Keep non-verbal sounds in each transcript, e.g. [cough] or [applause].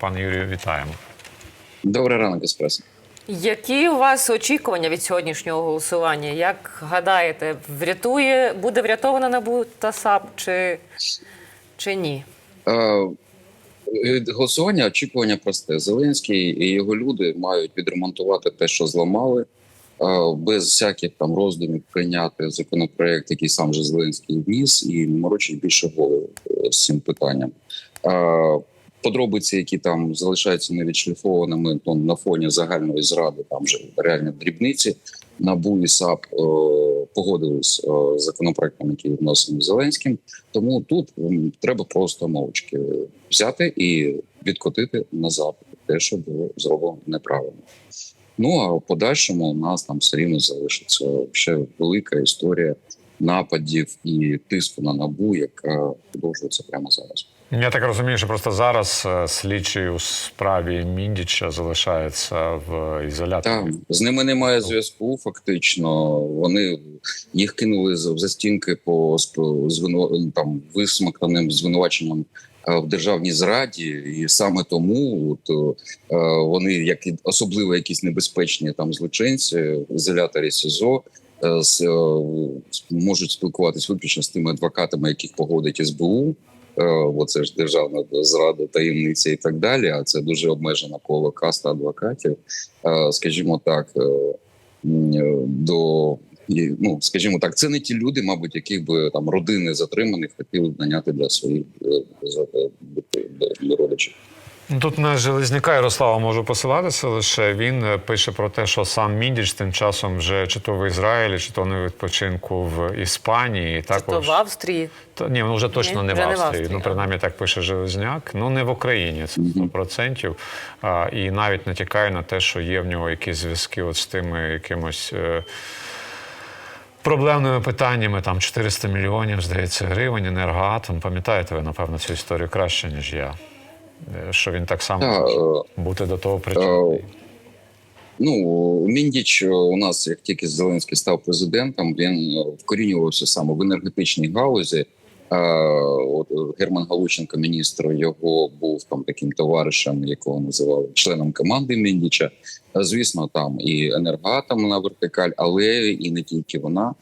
Пане Юрію, вітаємо. Добрий ранок, еспресо. Які у вас очікування від сьогоднішнього голосування? Як гадаєте, врятує, буде врятована НАБУ та САП чи, чи ні? Е, голосування очікування просте. Зеленський і його люди мають відремонтувати те, що зламали, е, без всяких там роздумів прийняти законопроект, який сам же Зеленський вніс, і морочить більше голову е, з цим питанням. Е, Подробиці, які там залишаються невідшліфованими, то на фоні загальної зради, там вже реально дрібниці. НАБУ і САП е, погодились е, з законопроектом, який вносений Зеленським. Тому тут треба просто мовчки взяти і відкотити назад те, що було зроблено неправильно. Ну а в подальшому у нас там все рівно залишиться ще велика історія нападів і тиску на набу, яка продовжується прямо зараз. Я так розумію, що просто зараз е, слідчий у справі Міндіча залишається в ізоляторі. Так, з ними немає зв'язку. Фактично, вони їх кинули з- в застінки по звину, там висмактаним звинуваченням е, в державній зраді, і саме тому от, е, вони, як і особливо якісь небезпечні там злочинці в ізоляторі СІЗО. з, можуть спілкуватись виключно з тими адвокатами, яких погодить СБУ, бо це ж державна зрада, таємниця і так далі. А це дуже обмежена коло каста адвокатів. Е, Скажімо так, е, е, до ну, скажімо так, це не ті люди, мабуть, яких би там родини затриманих хотіли б наняти для своїх е, е, родичів. Ну, Тут на Железняка Ярослава можу посилатися лише. Він е, пише про те, що сам Міндіч тим часом вже чи то в Ізраїлі, чи то на відпочинку в Іспанії. Чи то в Австрії? Та, ні, ну вже точно Ні, не, вже в не в Австрії. Австрії, Ну, принаймні так пише Железняк. Ну не в Україні, це 100%. А, і навіть натякає на те, що є в нього якісь зв'язки от з тими якимось. Е, Проблемними питаннями там 400 мільйонів, здається, гривень, енергоатом. Пам'ятаєте ви, напевно, цю історію краще, ніж я. Е, Що він так само може е, бути до того причетний. Ну Міндіч е, у нас, як тільки Зеленський став президентом, він е, вкорінювався саме в енергетичній галузі. Е, е, Герман Галученко, міністр, його був там таким товаришем, якого називали членом команди Міндіча. Е, Звісно, там і енергоатомна вертикаль, але і не тільки вона.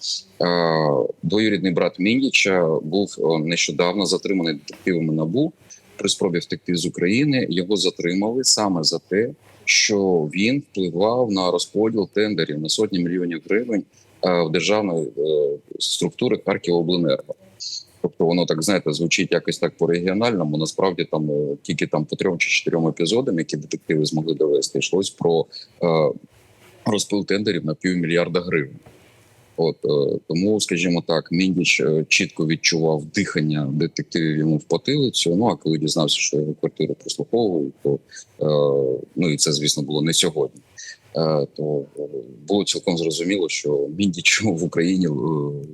Е, Двоюрідний брат Міндіча був е, нещодавно затриманий детективами набу при спробі втекти з України. Його затримали саме за те, що він впливав на розподіл тендерів на сотні мільйонів гривень е, в державної е, структури Харківобленерго. Тобто воно так знаєте, звучить якось так по регіональному. Насправді там е, тільки там по трьом чи чотирьом епізодам, які детективи змогли довести, йшлось про е, розпил тендерів на півмільярда гривень. От е, тому, скажімо так, Міндіч е, чітко відчував дихання детективів йому в потилицю. Ну а коли дізнався, що його квартиру прослуховують, то е, ну і це, звісно, було не сьогодні. То було цілком зрозуміло, що Міндічу в Україні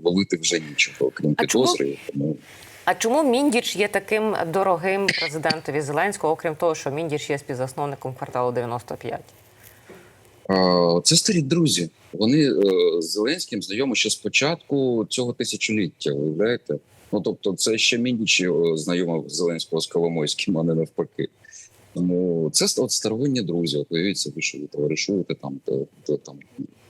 ловити вже нічого, крім підозри. Тому А чому Міндіч є таким дорогим президентові Зеленського, окрім того, що Міндіч є співзасновником кварталу 95? Е, Це старі друзі. Вони е, з Зеленським знайомі ще з початку цього тисячоліття. Уявляєте? Ну тобто, це ще Мінічі знайома знайомив Зеленського з Коломойським, а не навпаки. Тому це от старовинні друзі. От уявіть собі, що ви товаришуєте там, то, там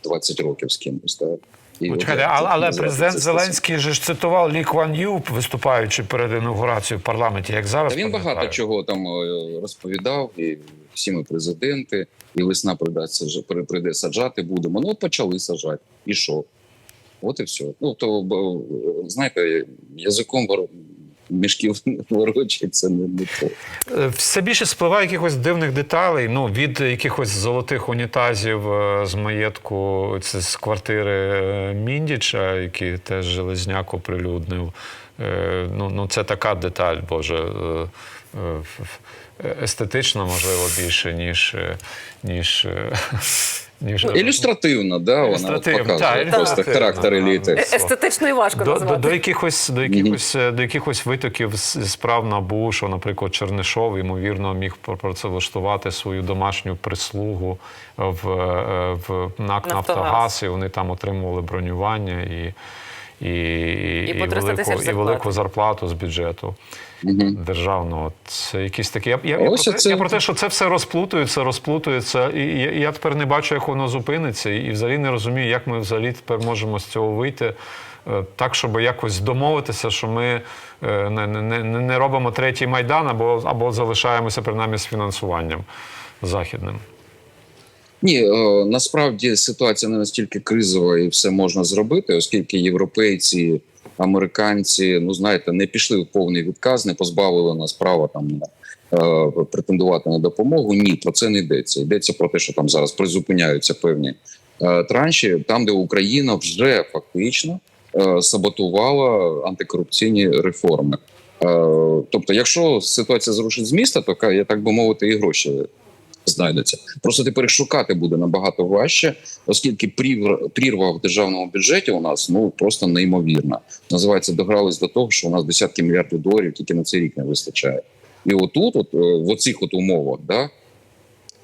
20 років з кимось. Так? І Ну, чекайте, але, але президент Зеленський же ж цитував Лі Кван Ю, виступаючи перед інаугурацією в парламенті, як зараз. Та він багато чого там е, розповідав, і всі ми президенти, і весна прийде, прийде саджати будемо. Ну, от почали саджати. І що? От і все. Ну, то, е, знаєте, язиком. Мішків [laughs] ворочать, це не, не то. Е, Все більше спливає якихось дивних деталей. Ну, від якихось золотих унітазів е, з маєтку, це з квартири е, Міндіча, які теж Железняк оприлюднив. Ну, ну це така деталь, Боже. Естетично, можливо, більше, ніж. ніж, [laughs] ніж Ілюстративно, да, вона от показує та, просто та, характер еліти. Е- Естетично і важко до, до, назвати. до якихось до якихось е, до якихось витоків з справ набу, що, наприклад, Чернишов ймовірно міг про- працевлаштувати свою домашню прислугу в, е, в НАК. Нафтогаз, і вони там отримували бронювання і. І, і, по 300 тисяч велику, і велику зарплату з бюджету Мгм. державного. Це якісь такі. Я, я, я, про те, це- я про те, що це все розплутується, розплутується, і я, я тепер не бачу, як воно зупиниться, і взагалі не розумію, як ми взагалі тепер можемо з цього вийти. е, Так, щоб якось домовитися, що ми е, не, не, не, не робимо третій майдан або, або залишаємося принаймні з фінансуванням західним. Ні, е, насправді ситуація не настільки кризова і все можна зробити, оскільки європейці, американці, ну знаєте, не пішли в повний відказ, не позбавили нас права там е, претендувати на допомогу. Ні, про це не йдеться. Йдеться про те, що там зараз призупиняються певні е, транші, там, де Україна вже фактично саботувала антикорупційні реформи. Тобто, якщо ситуація зрушить з міста, то я так би мовити, і гроші знайдуться. Просто тепер шукати буде набагато важче, оскільки прірва в державному бюджеті у нас ну просто неймовірна. Називається догрались до того, що у нас десятки мільярдів доларів тільки на цей рік не вистачає. І отут, от е, в оцих от умовах, да.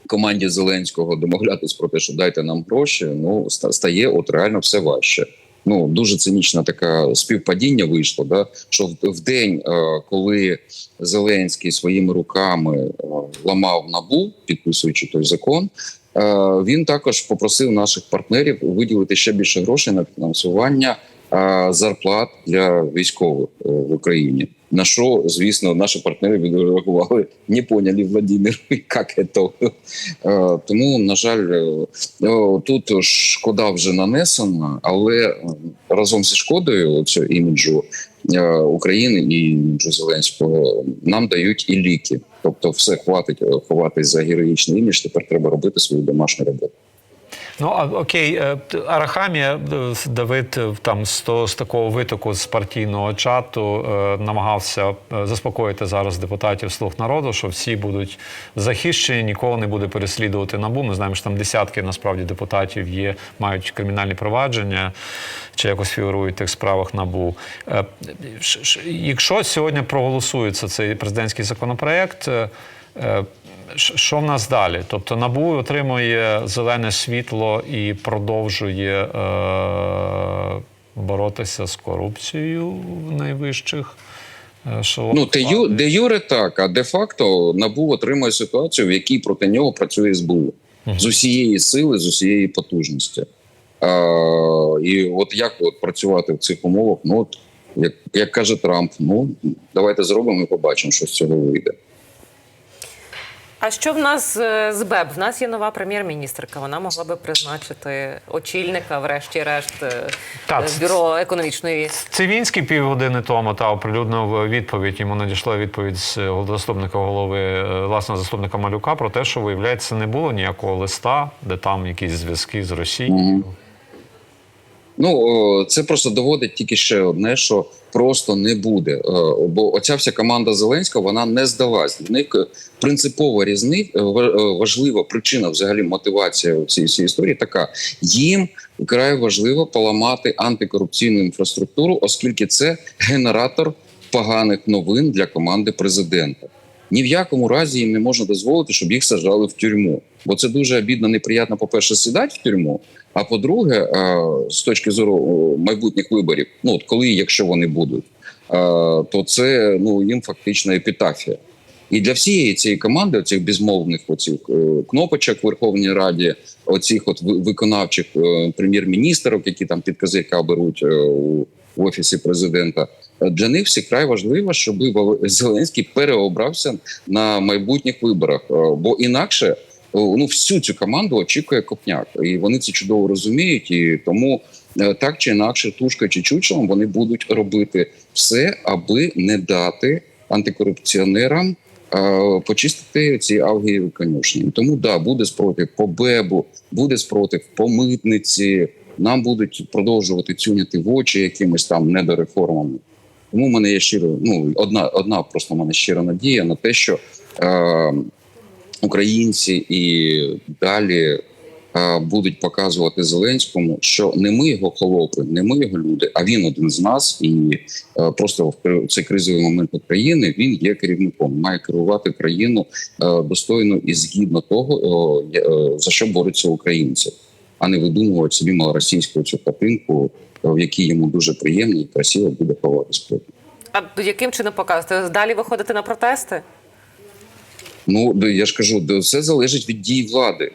Команді Зеленського домовлятись про те, що дайте нам гроші, ну стає от реально все важче. Ну дуже цинічна така співпадіння вийшло. Да що в, день, е, коли Зеленський своїми руками е, ламав набу, підписуючи той закон. е, Він також попросив наших партнерів виділити ще більше грошей на фінансування зарплат для військових в Україні. На що, звісно, наші партнери відреагували, не поняли Владимир, як це. Е, Тому, на жаль, е, е, тут шкода вже нанесена, але разом зі шкодою цього іміджу України і іміджу Зеленського нам дають і ліки. Тобто, все хватить ховатись за героїчний імідж. Тепер треба робити свою домашню роботу. Ну а окей, е, Арахамія е, Давид е, там з, того- з такого витоку з партійного чату намагався заспокоїти зараз депутатів слуг народу, що всі будуть захищені, ніколи не буде переслідувати набу. Ми знаємо, що там десятки насправді депутатів є, мають кримінальні провадження чи якось фігурують в тих справах набу. Якщо сьогодні проголосується цей президентський законопроект. Що в нас далі? Тобто НАБУ отримує зелене світло і продовжує е, боротися з корупцією в найвищих е, Ну те ю де юре так, а де факто набув отримує ситуацію, в якій проти нього працює СБУ з усієї сили, з усієї потужності. А, і от як от працювати в цих умовах? Ну от як, як каже Трамп, ну давайте зробимо і побачимо, що з цього вийде. А що в нас е, з БЕБ? В нас є нова прем'єр-міністрка. Вона могла би призначити очільника, врешті-решт, е, Так. е, бюро економічної. Цивінський півгодини тому та оприлюднив відповідь. Йому надійшла відповідь з заступника голови, е, власного заступника Малюка про те, що виявляється, не було ніякого листа, де там якісь зв'язки з Росією. Ну це просто доводить тільки ще одне, що просто не буде. Е, Бо оця вся команда Зеленського вона не здалась. Для них е, принципова різниця важлива причина, взагалі мотивація цієї всієї історії така: їм вкрай важливо поламати антикорупційну інфраструктуру, оскільки це генератор поганих новин для команди президента. Ні в якому разі їм не можна дозволити, щоб їх саджали в тюрму. Бо це дуже обідно, неприємно, по-перше, сідати в тюрму. А по-друге, е, з точки зору е, майбутніх виборів, ну от коли якщо вони будуть, е, то це ну їм фактично епітафія. І для всієї цієї команди, оцих безмовних оцих кнопочок в Верховній Раді, оцих от виконавчих прем'єр-міністрів, які там під беруть у офісі президента. Е, Для них все край важливо, щоб Зеленський переобрався на майбутніх виборах, е, бо інакше ну всю цю команду очікує Копняк, і вони це чудово розуміють. І тому е, так чи інакше, тушка чи чучелом вони будуть робити все, аби не дати антикорупціонерам е, почистити ці авгієві конюшні. Тому да, буде спротив по БЕБу, буде спротив по митниці. Нам будуть продовжувати цюняти в очі якимись там недореформами. Тому в мене є щиро, ну одна, одна просто в мене щира надія на те, що е, українці і далі е, будуть показувати Зеленському, що не ми його холопи, не ми його люди, а він один з нас. І е, просто в цей кризовий момент України він є керівником, має керувати країну е, достойно і згідно того, я- е, за що борються українці. А не видумувати собі малоросійську цю картинку, в якій йому дуже приємно і красиво буде поводитись потім. А яким чином показувати? Далі виходити на протести? Ну я ж кажу, все залежить від дій влади.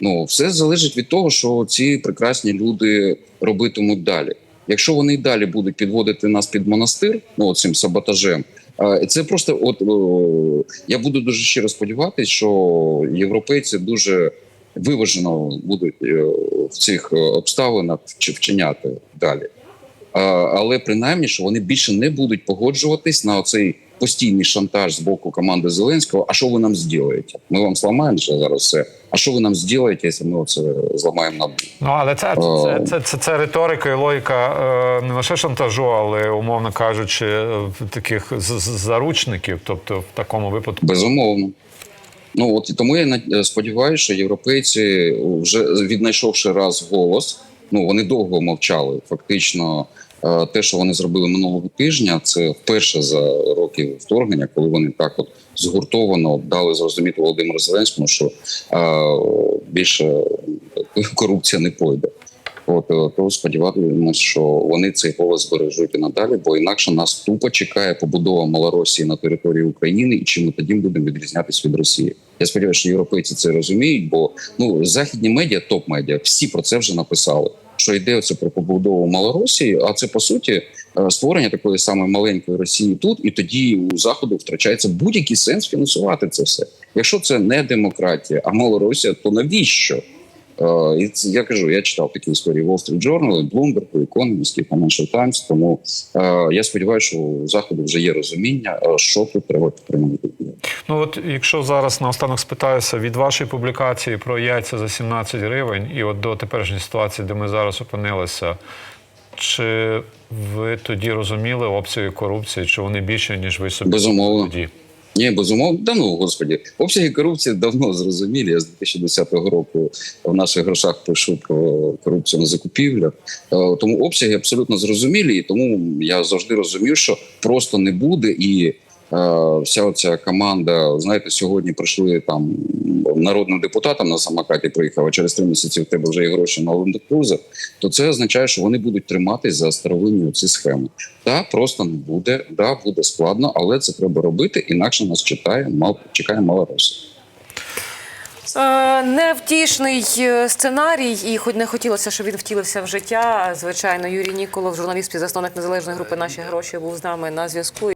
Ну, все залежить від того, що ці прекрасні люди робитимуть далі. Якщо вони й далі будуть підводити нас під монастир, ну цим саботажем, е, це просто от я буду дуже щиро сподіватися, що європейці дуже виважено будуть е, в цих е, обставинах вч- вчиняти далі. Але принаймні, що вони більше не будуть погоджуватись на оцей постійний шантаж з боку команди Зеленського. А що ви нам зробите? Ми вам зламаємо зараз все. А що ви нам зробите, якщо ми оце зламаємо на Ну але це, це, це, це, це риторика і логіка е, не лише шантажу, але умовно кажучи, таких заручників. Тобто, в такому випадку Безумовно. Ну от тому я на- сподіваюся, що європейці, вже віднайшовши раз голос, ну вони довго мовчали. Фактично, е, те, що вони зробили минулого тижня, це вперше за роки вторгнення, коли вони так от згуртовано дали зрозуміти Володимиру Зеленському, що е, більше корупція не пройде. От то сподіваємось, що вони цей голос збережуть і надалі, бо інакше нас тупо чекає побудова Малоросії на території України, і чим ми тоді будемо відрізнятися від Росії. Я сподіваюся, що європейці це розуміють, бо ну західні медіа, топ медіа, всі про це вже написали. Що йде оце про побудову Малоросії, а це по суті е, створення такої самої маленької Росії тут, і тоді у заходу втрачається будь-який сенс фінансувати це все. Якщо це не демократія, а Малоросія, то навіщо? Е, І це я кажу, я читав такі історії Wall Street Journal, Bloomberg, Economist, Financial Times, Тому е, я сподіваюся, що у заходу вже є розуміння, е, що тут треба підтримувати. Ну от якщо зараз наостанок спитаюся від вашої публікації про яйця за 17 гривень, і от до теперішньої ситуації, де ми зараз опинилися, чи ви тоді розуміли обсяги корупції, чи вони більше, ніж ви собі Безумовно. тоді? Ні, безумовно, да ну господі, обсяги корупції давно зрозумілі. Я з 2010 року в наших грошах пишу про корупцію на закупівлях. Е, Тому обсяги абсолютно зрозумілі, і тому я завжди розумів, що просто не буде і. Е, Вся оця команда, знаєте, сьогодні прийшли там народним депутатам на самокаті приїхав, а через три місяці в тебе вже є гроші на лендокрузер, то це означає, що вони будуть триматись за старовинні ці схеми. Да, просто не буде, да, буде складно, але це треба робити, інакше нас чекає мал чекає мала Росія. Е, Невтішний е, сценарій, і хоч не хотілося, щоб він втілився в життя. Звичайно, Юрій Ніколов, журналіст, співзасновник незалежної групи Наші гроші був з нами на зв'язку.